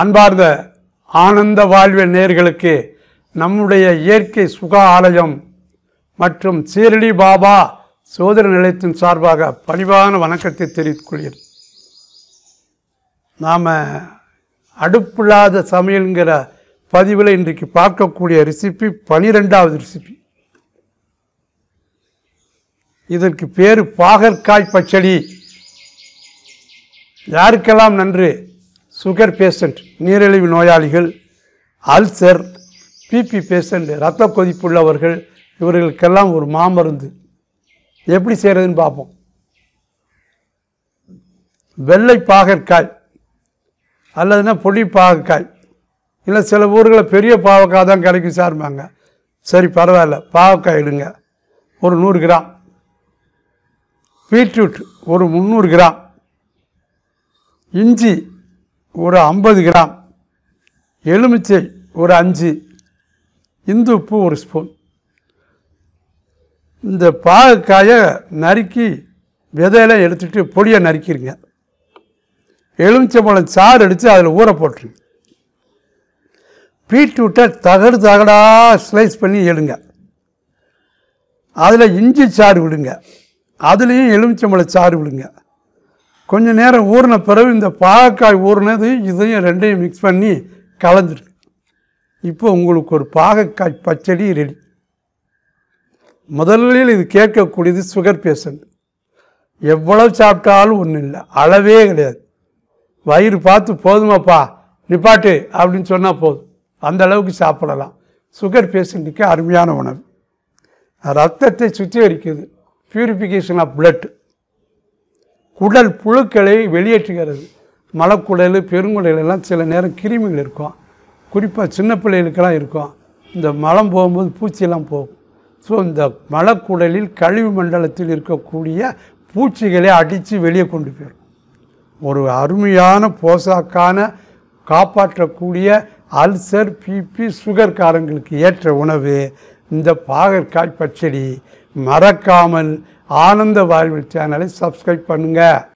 அன்பார்ந்த ஆனந்த வாழ்வு நேர்களுக்கு நம்முடைய இயற்கை சுக ஆலயம் மற்றும் சீரடி பாபா சோதர நிலையத்தின் சார்பாக பணிவான வணக்கத்தை தெரிவித்துக் கொள்கிறேன். நாம் அடுப்பில்லாத சமையல்ங்கிற பதிவில் இன்றைக்கு பார்க்கக்கூடிய ரெசிபி பனிரெண்டாவது ரெசிபி இதற்கு பேர் பாகற்காய் பச்சடி. யாருக்கெல்லாம் நன்று? சுகர் பேஷண்ட் நீரிழிவு நோயாளிகள் அல்சர் பிபி பேஷண்ட் இரத்த கொதிப்புள்ளவர்கள் இவர்களுக்கெல்லாம் ஒரு மாமருந்து. எப்படி செய்கிறதுன்னு பார்ப்போம். வெள்ளை பாகற்காய் அல்லதுன்னா பொடி பாகற்காய். இல்லை சில ஊர்களில் பெரிய பாவக்காய் தான் கிடைக்கும் சார்பாங்க சரி பரவாயில்ல பாவக்காய் எடுங்க. ஒரு நூறு கிராம். பீட்ரூட் ஒரு முந்நூறு கிராம். இஞ்சி ஒரு ஐம்பது கிராம். எலுமிச்சை ஒரு அஞ்சு. இந்து உப்பு ஒரு ஸ்பூன். இந்த பாகக்காயை நறுக்கி விதையெல்லாம் எடுத்துகிட்டு பொடியை நறுக்கிடுங்க எலுமிச்சம்பழம் சாறு அடித்து அதில் ஊற போட்டுருங்க. பீட்ரூட்டை தகடு தகடாக ஸ்லைஸ் பண்ணி எடுங்க. அதில் இஞ்சி சாறு விடுங்க. அதுலேயும் எலுமிச்சம்பழ சாறு விடுங்க. கொஞ்ச நேரம் ஊறின பிறகு இந்த பாகக்காய் ஊறினது இதையும் ரெண்டையும் மிக்ஸ் பண்ணி கலந்துருக்கு இப்போ உங்களுக்கு ஒரு பாகக்காய் பச்சடி ரெடி முதலில் இது கேட்கக்கூடியது சுகர் பேஷண்ட் எவ்வளவு சாப்பிட்டாலும் ஒன்றும் இல்லை அளவே கிடையாது. வயிறு பார்த்து போதுமாப்பா நிப்பாட்டு அப்படின்னு சொன்னால் போதும். அந்த அளவுக்கு சாப்பிடலாம். சுகர் பேஷண்ட்டுக்கு அருமையான உணவு. ரத்தத்தை சுத்திகரிக்குது. பியூரிஃபிகேஷன் ஆஃப் பிளட் குடல் புழுக்களை வெளியேற்றுகிறது. மலக்குடல் பெருங்குடலெல்லாம் சில நேரம் கிருமிகள் இருக்கும். குறிப்பாக சின்ன பிள்ளைகளுக்கெல்லாம் இருக்கும். இந்த மலம் போகும்போது பூச்சியெல்லாம் போகும். ஸோ இந்த மலக்குடலில் கழிவு மண்டலத்தில் இருக்கக்கூடிய பூச்சிகளை அடித்து வெளியே கொண்டு போயிடும். ஒரு அருமையான போசாக்கான காப்பாற்றக்கூடிய அல்சர் பிபி சுகர்காரங்களுக்கு ஏற்ற உணவு இந்த பாகற்காய் பச்சடி மறக்காமல் ஆனந்த வாழ்வில் சேனலை சப்ஸ்கிரைப் பண்ணுங்கள்